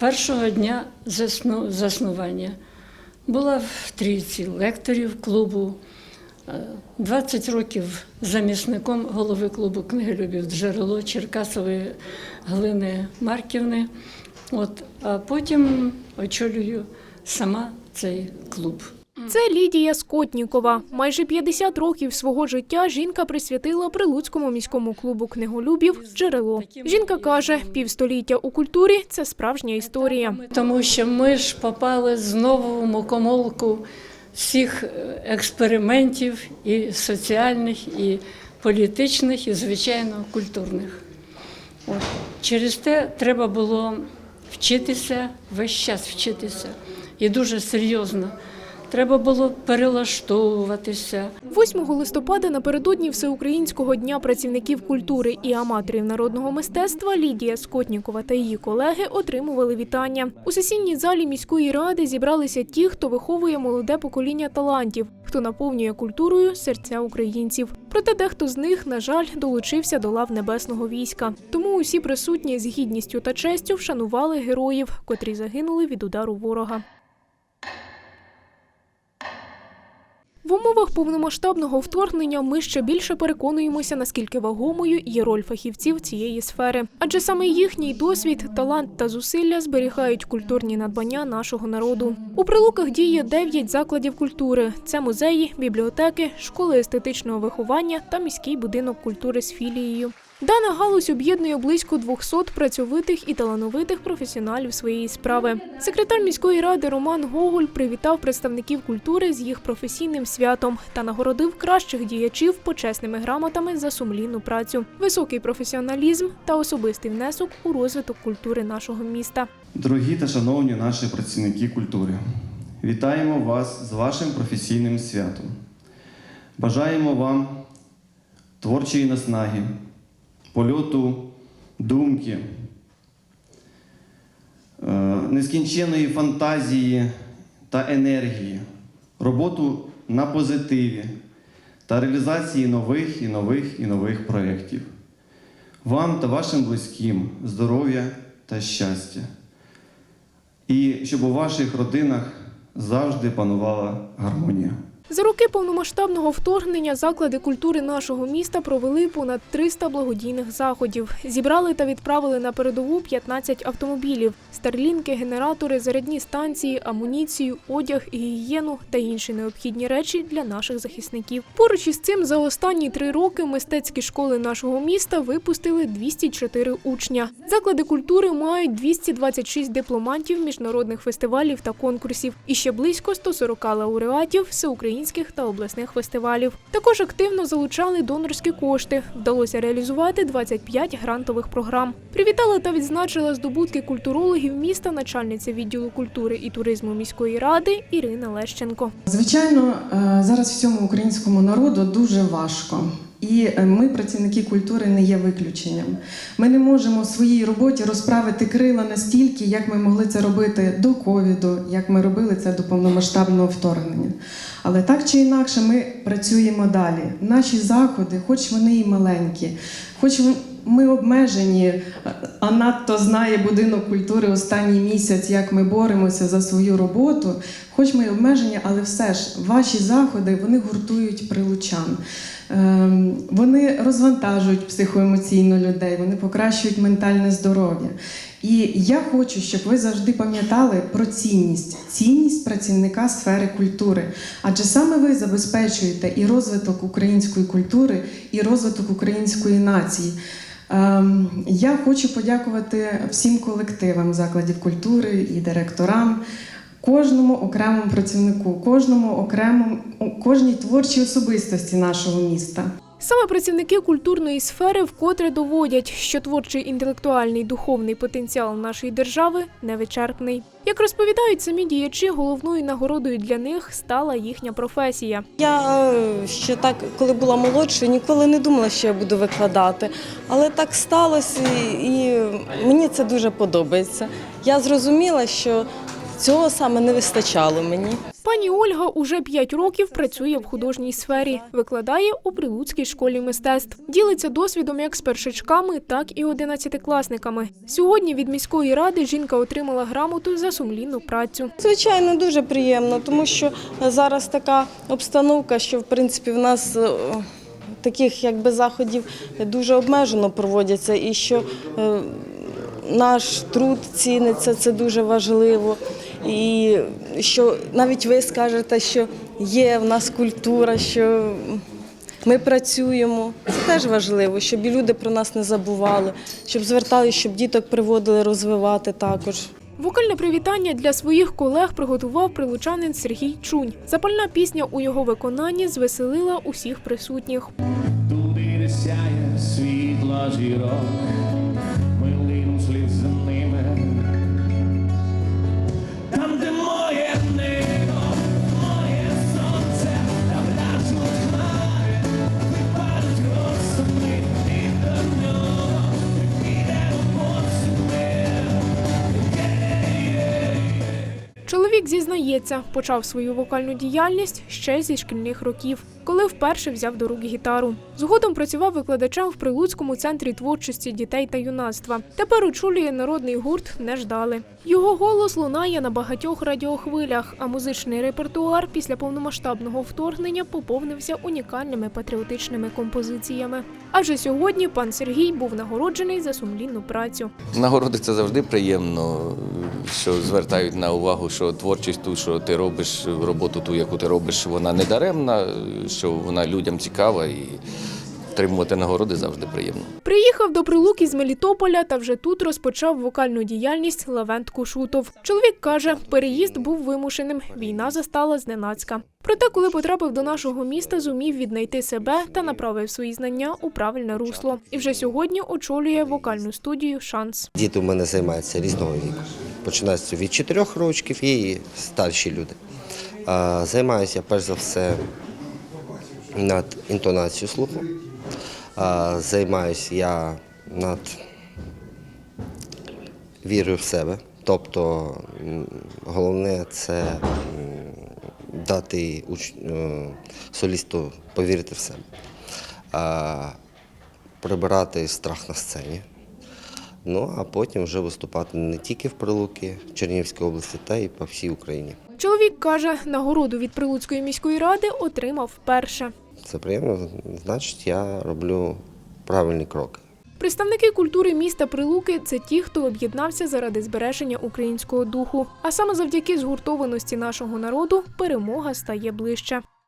першого дня засну- заснування. Була в трійці лекторів клубу, е, 20 років замісником голови клубу книголюбів джерело Черкасової Глини Марківни. От, а потім очолюю сама цей клуб. Це Лідія Скотнікова. Майже 50 років свого життя жінка присвятила Прилуцькому міському клубу книголюбів «Джерело». Жінка каже, півстоліття у культурі це справжня історія. Тому що ми ж попали знову в мукомолку всіх е, експериментів і соціальних, і політичних, і, звичайно, культурних. От. Через те треба було вчитися, весь час вчитися. І дуже серйозно. Треба було перелаштовуватися. 8 листопада напередодні Всеукраїнського дня працівників культури і аматорів народного мистецтва Лідія Скотнікова та її колеги отримували вітання. У сесійній залі міської ради зібралися ті, хто виховує молоде покоління талантів, хто наповнює культурою серця українців. Проте дехто з них, на жаль, долучився до лав небесного війська. Тому усі присутні з гідністю та честю вшанували героїв, котрі загинули від удару ворога. В умовах повномасштабного вторгнення ми ще більше переконуємося, наскільки вагомою є роль фахівців цієї сфери. Адже саме їхній досвід, талант та зусилля зберігають культурні надбання нашого народу. У прилуках діє 9 закладів культури: це музеї, бібліотеки, школи естетичного виховання та міський будинок культури з філією. Дана галузь об'єднує близько 200 працьовитих і талановитих професіоналів своєї справи. Секретар міської ради Роман Гоголь привітав представників культури з їх професійним святом та нагородив кращих діячів почесними грамотами за сумлінну працю, високий професіоналізм та особистий внесок у розвиток культури нашого міста. Дорогі та шановні наші працівники культури, вітаємо вас з вашим професійним святом. Бажаємо вам творчої наснаги, польоту думки, е, нескінченної фантазії та енергії, роботу на позитиві та реалізації нових і нових і нових проєктів. Вам та вашим близьким здоров'я та щастя. І щоб у ваших родинах завжди панувала гармонія. За роки повномасштабного вторгнення заклади культури нашого міста провели понад 300 благодійних заходів. Зібрали та відправили на передову 15 автомобілів, старлінки, генератори, зарядні станції, амуніцію, одяг, гігієну та інші необхідні речі для наших захисників. Поруч із цим за останні три роки мистецькі школи нашого міста випустили 204 учня. Заклади культури мають 226 дипломантів міжнародних фестивалів та конкурсів і ще близько 140 лауреатів всеукраїнських та обласних фестивалів. Також активно залучали донорські кошти. Вдалося реалізувати 25 грантових програм. Привітала та відзначила здобутки культурологів міста начальниця відділу культури і туризму міської ради Ірина Лещенко. Звичайно, е, зараз всьому українському народу дуже важко. І е, ми, працівники культури, не є виключенням. Ми не можемо в своїй роботі розправити крила настільки, як ми могли це робити до ковіду, як ми робили це до повномасштабного вторгнення. Але так чи інакше, ми працюємо далі. Наші заходи, хоч вони і маленькі, хоч ми обмежені, а надто знає будинок культури останній місяць, як ми боремося за свою роботу. Хоч ми обмежені, але все ж ваші заходи вони гуртують прилучан. Ем, Вони розвантажують психоемоційно людей, вони покращують ментальне здоров'я. І я хочу, щоб ви завжди пам'ятали про цінність, цінність працівника сфери культури. Адже саме ви забезпечуєте і розвиток української культури, і розвиток української нації. Ем, Я хочу подякувати всім колективам закладів культури і директорам, кожному окремому працівнику, кожному окремому кожній творчій особистості нашого міста. Саме працівники культурної сфери вкотре доводять, що творчий інтелектуальний духовний потенціал нашої держави невичерпний. Як розповідають самі діячі, головною нагородою для них стала їхня професія. Я е, ще так, коли була молодшою, ніколи не думала, що я буду викладати. Але так сталося, і і мені це дуже подобається. Я зрозуміла, що цього саме не вистачало мені. Пані Ольга уже 5 років працює в художній сфері, викладає у Прилуцькій школі мистецтв. Ділиться досвідом як з першачками, так і одинадцятикласниками. Сьогодні від міської ради жінка отримала грамоту за сумлінну працю. Звичайно, дуже приємно, тому що зараз така обстановка, що в принципі в нас е, таких якби заходів дуже обмежено проводяться, і що е, наш труд ціниться, це дуже важливо. І що навіть ви скажете, що є в нас культура, що ми працюємо. Це теж важливо, щоб і люди про нас не забували, щоб звертали, щоб діток приводили розвивати також. Вокальне привітання для своїх колег приготував прилучанин Сергій Чунь. Запальна пісня у його виконанні звеселила усіх присутніх. Туди де сяє світла зірок, Чоловік зізнається, почав свою вокальну діяльність ще зі шкільних років, коли вперше взяв до рук гітару. Згодом працював викладачем в Прилуцькому центрі творчості дітей та юнацтва. Тепер очолює народний гурт Не ждали. Його голос лунає на багатьох радіохвилях, а музичний репертуар після повномасштабного вторгнення поповнився унікальними патріотичними композиціями. Адже сьогодні пан Сергій був нагороджений за сумлінну працю. Нагороди це завжди приємно, що звертають на увагу, що творчість ту, що ти робиш, роботу ту, яку ти робиш, вона не даремна, що вона людям цікава і отримувати нагороди завжди приємно. Приїхав до Прилуки з Мелітополя та вже тут розпочав вокальну діяльність Лавент Кушутов. Чоловік каже, переїзд був вимушеним. Війна застала зненацька. Проте, коли потрапив до нашого міста, зумів віднайти себе та направив свої знання у правильне русло. І вже сьогодні очолює вокальну студію Шанс. Діти у мене займаються різного віку. Починається від 4 років і старші люди. Займаюся перш за все над інтонацією слуху. Займаюся я над вірою в себе. Тобто головне це дати уч- е, солісту повірити в себе. Прибирати страх на сцені. Ну а потім вже виступати не тільки в Прилуки, Чернігівській області, та й по всій Україні. Чоловік каже, нагороду від Прилуцької міської ради отримав вперше. Це приємно, значить, я роблю правильні кроки. Представники культури міста Прилуки це ті, хто об'єднався заради збереження українського духу. А саме завдяки згуртованості нашого народу перемога стає ближче.